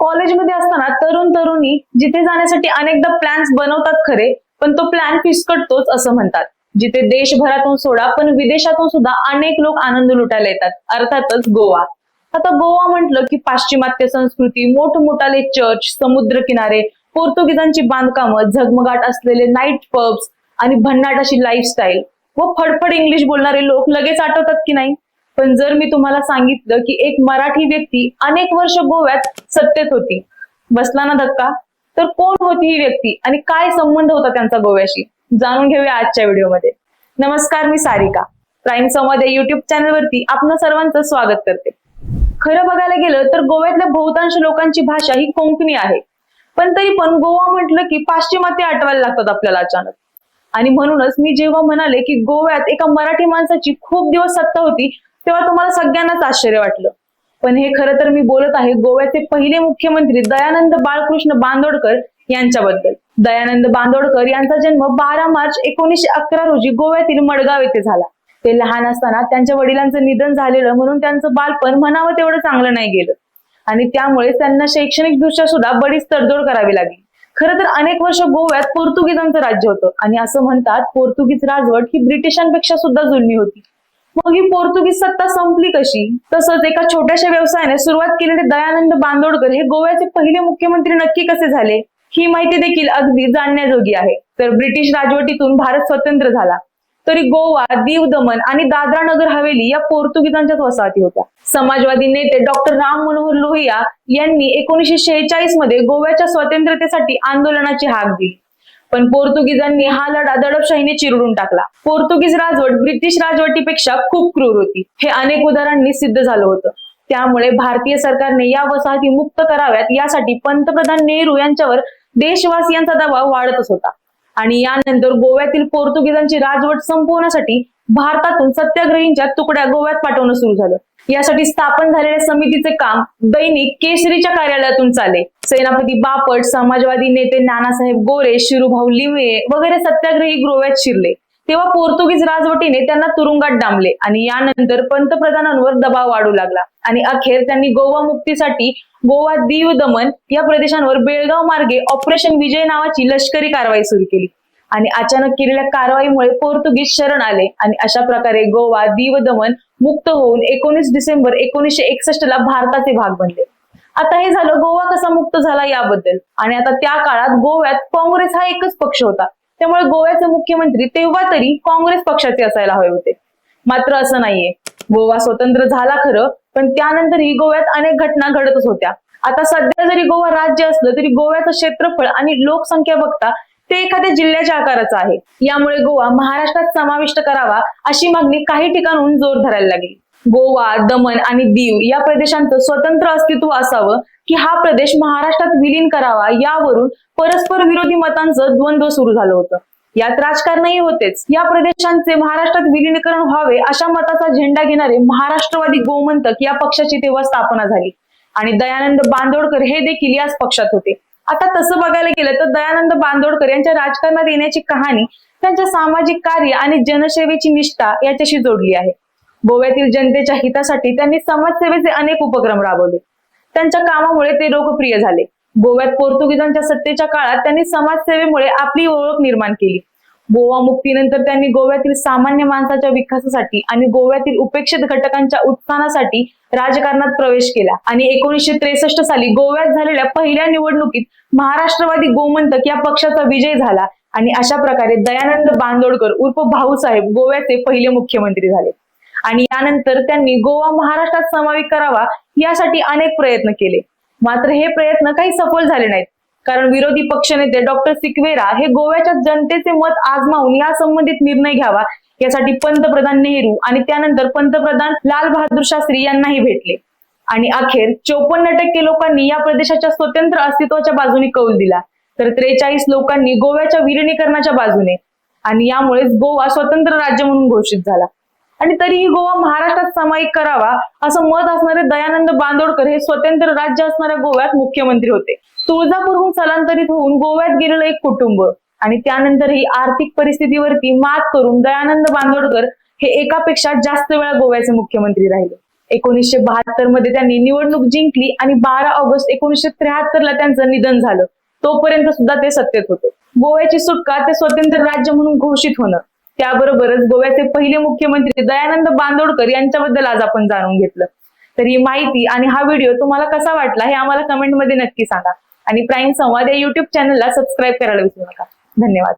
कॉलेजमध्ये असताना तरुण तरुणी जिथे जाण्यासाठी अनेकदा प्लॅन्स बनवतात खरे पण तो प्लॅन फिसकटतोच असं म्हणतात. जिथे देशभरातून सोडा पण विदेशातून सुद्धा अनेक लोक आनंद लुटायला येतात. अर्थातच गोवा. आता गोवा म्हटलं की पाश्चिमात्य संस्कृती मोठमोठाले चर्च समुद्र किनारे पोर्तुगीजांची बांधकामं झगमगाट असलेले नाईट पब्स आणि भन्नाट अशी लाईफस्टाईल व फडफड इंग्लिश बोलणारे लोक लगेच आठवतात की नाही? पण जर मी तुम्हाला सांगितलं की एक मराठी व्यक्ती अनेक वर्ष गोव्यात सत्तेत होती बसला ना धक्का तर कोण होती ही व्यक्ती आणि काय संबंध होता त्यांचा गोव्याशी? जाणून घेऊया आजच्या व्हिडिओमध्ये. नमस्कार मी सारिका. प्राईम संवाद या युट्यूब चॅनलवरती आपण सर्वांचं स्वागत करते. खरं बघायला गेलं तर गोव्यातल्या बहुतांश लोकांची भाषा ही कोंकणी आहे. पण तरी पण गोवा म्हटलं की पाश्चिमात्य आठवायला लागतात आपल्याला अचानक. आणि म्हणूनच मी जेव्हा म्हणाले की गोव्यात एका मराठी माणसाची खूप दिवस सत्ता होती तेव्हा तुम्हाला सगळ्यांनाच आश्चर्य वाटलं. पण हे खरं तर मी बोलत आहे गोव्याचे पहिले मुख्यमंत्री दयानंद बाळकृष्ण बांदोडकर यांच्याबद्दल. दयानंद बांदोडकर यांचा जन्म बारा मार्च एकोणीसशे अकरा रोजी गोव्यातील मडगाव येथे झाला. ते लहान असताना त्यांच्या वडिलांचं निधन झालेलं म्हणून त्यांचं बालपण म्हणावं तेवढं चांगलं नाही गेलं. आणि त्यामुळे त्यांना शैक्षणिक दृष्ट्या सुद्धा बरीच तडजोड करावी लागली. खरं तर अनेक वर्ष गोव्यात पोर्तुगीजांचं राज्य होतं. आणि असं म्हणतात पोर्तुगीज राजवट ही ब्रिटिशांपेक्षा सुद्धा जुलमी होती. मग ही पोर्तुगीज सत्ता संपली कशी? तसंच एका छोट्याशा व्यवसायाने सुरुवात केलेले दयानंद बांदोडकर हे गोव्याचे पहिले मुख्यमंत्री नक्की कसे झाले? ही माहिती देखील अगदी जाणण्याजोगी आहे. तर ब्रिटिश राजवटीतून भारत स्वतंत्र झाला. तरी गोवा दीव दमन आणि दादरा नगर हवेली या पोर्तुगीजांच्याच वसाहती होत्या. समाजवादी नेते डॉक्टर राम मनोहर लोहिया यांनी एकोणीसशे शेहेचाळीसमध्ये गोव्याच्या स्वतंत्रतेसाठी आंदोलनाची हाक दिली. पण पोर्तुगीजांनी हा लढा दडपशाहीने चिरडून टाकला. पोर्तुगीज राजवट ब्रिटिश राजवटीपेक्षा खूप क्रूर होती. हे अनेक उदाहरणांनी सिद्ध झालं होतं. त्यामुळे भारतीय सरकारने या वसाहती मुक्त कराव्यात यासाठी पंतप्रधान नेहरू यांच्यावर देशवासियांचा दबाव वाढतच होता. आणि यानंतर गोव्यातील पोर्तुगीजांची राजवट संपवण्यासाठी भारतातून सत्याग्रहींच्या तुकड्या गोव्यात पाठवणं सुरू झालं. यासाठी स्थापन झालेल्या समितीचे काम दैनिक केसरीच्या कार्यालयातून चाले सेनापती बापट समाजवादी नेते नानासाहेब गोरे शिरूभाऊ लिमये वगैरे सत्याग्रही गोव्यात शिरले. तेव्हा पोर्तुगीज राजवटीने त्यांना तुरुंगात डांबले आणि यानंतर पंतप्रधानांवर दबाव वाढू लागला. आणि अखेर त्यांनी गोवा मुक्तीसाठी गोवा दीव दमन या प्रदेशांवर बेळगाव मार्गे ऑपरेशन विजय नावाची लष्करी कारवाई सुरू केली. आणि अचानक केलेल्या कारवाईमुळे पोर्तुगीज शरण आले. आणि अशा प्रकारे गोवा दीव दमन मुक्त होऊन एकोणीस डिसेंबर एकोणीसशे एकसष्ट ला भारताचे भाग बनले. आता हे झालं गोवा कसा मुक्त झाला याबद्दल. आणि आता त्या काळात गोव्यात काँग्रेस हा एकच पक्ष होता. त्यामुळे गोव्याचे मुख्यमंत्री तेव्हा तरी काँग्रेस पक्षाचे असायला हवे होते. मात्र असं नाहीये. गोवा स्वतंत्र झाला खरं पण त्यानंतरही गोव्यात अनेक घटना घडतच होत्या. आता सध्या जरी गोवा राज्य असलं तरी गोव्याचं क्षेत्रफळ आणि लोकसंख्या बघता ते एखाद्या जिल्ह्याच्या आकाराचं आहे. यामुळे गोवा महाराष्ट्रात समाविष्ट करावा अशी मागणी काही ठिकाणून जोर धरायला लागली. गोवा दमन आणि दीव या प्रदेशांचं स्वतंत्र अस्तित्व असावं की हा प्रदेश महाराष्ट्रात विलीन करावा यावरून परस्पर विरोधी मतांचं द्वंद्व सुरू झालं होतं. यात राजकारणही होतेच. या प्रदेशांचे महाराष्ट्रात विलीनीकरण व्हावे अशा मताचा झेंडा घेणारे महाराष्ट्रवादी गोमंतक या पक्षाची तेव्हा स्थापना झाली. आणि दयानंद बांदोडकर हे देखील याच पक्षात होते. आता तसं बघायला गेलं तर दयानंद बांदोडकर यांच्या राजकारणात येण्याची कहाणी त्यांच्या सामाजिक कार्य आणि जनसेवेची निष्ठा याच्याशी जोडली आहे. गोव्यातील जनतेच्या हितासाठी त्यांनी समाजसेवेचे अनेक उपक्रम राबवले. त्यांच्या कामामुळे ते लोकप्रिय झाले. गोव्यात पोर्तुगीजांच्या सत्तेच्या काळात त्यांनी समाजसेवेमुळे आपली ओळख निर्माण केली. गोवा मुक्तीनंतर त्यांनी गोव्यातील सामान्य माणसाच्या विकासासाठी आणि गोव्यातील उपेक्षित घटकांच्या उत्थानासाठी राजकारणात प्रवेश केला. आणि एकोणीसशे त्रेसष्ट साली गोव्यात झालेल्या पहिल्या निवडणुकीत महाराष्ट्रवादी गोमंतक या पक्षाचा विजय झाला. आणि अशा प्रकारे दयानंद बांदोडकर उर्फ भाऊसाहेब गोव्याचे पहिले मुख्यमंत्री झाले. आणि यानंतर त्यांनी गोवा महाराष्ट्रात समावेश करावा यासाठी अनेक प्रयत्न केले. मात्र हे प्रयत्न काही सफल झाले नाहीत. कारण विरोधी पक्षनेते डॉक्टर सिक्वेरा हे गोव्याच्या जनतेचे मत आजमावून या संबंधित निर्णय घ्यावा यासाठी पंतप्रधान नेहरू आणि त्यानंतर पंतप्रधान लाल बहादूर शास्त्री यांनाही भेटले. आणि अखेर चोपन्न टक्के लोकांनी या प्रदेशाच्या स्वतंत्र अस्तित्वाच्या बाजूने कौल दिला. तर त्रेचाळीस लोकांनी गोव्याच्या विलिनीकरणाच्या बाजूने. आणि यामुळेच गोवा स्वतंत्र राज्य म्हणून घोषित झाला. आणि तरीही गोवा महाराष्ट्रात सामायिक करावा असं मत असणारे दयानंद बांदोडकर हे स्वतंत्र राज्य असणाऱ्या गोव्यात मुख्यमंत्री होते. तुळजापूरहून स्थलांतरित होऊन गोव्यात गेलेलं एक कुटुंब आणि त्यानंतरही आर्थिक परिस्थितीवरती मात करून दयानंद बांदोडकर हे एकापेक्षा जास्त वेळा गोव्याचे मुख्यमंत्री राहिले. एकोणीसशे बहात्तरमध्ये त्यांनी निवडणूक जिंकली आणि बारा ऑगस्ट एकोणीसशे त्र्याहत्तर ला त्यांचं निधन झालं. तोपर्यंत सुद्धा ते सत्तेत होते. गोव्याची सुटका ते स्वतंत्र राज्य म्हणून घोषित होणं. त्याबरोबरच गोव्याचे पहिले मुख्यमंत्री दयानंद बांदोडकर यांच्याबद्दल आज आपण जाणून घेतलं. तर ही माहिती आणि हा व्हिडिओ तुम्हाला कसा वाटला हे आम्हाला कमेंटमध्ये नक्की सांगा. आणि प्राईम संवाद या युट्यूब चॅनलला सबस्क्राईब करायला विसरू नका. धन्यवाद.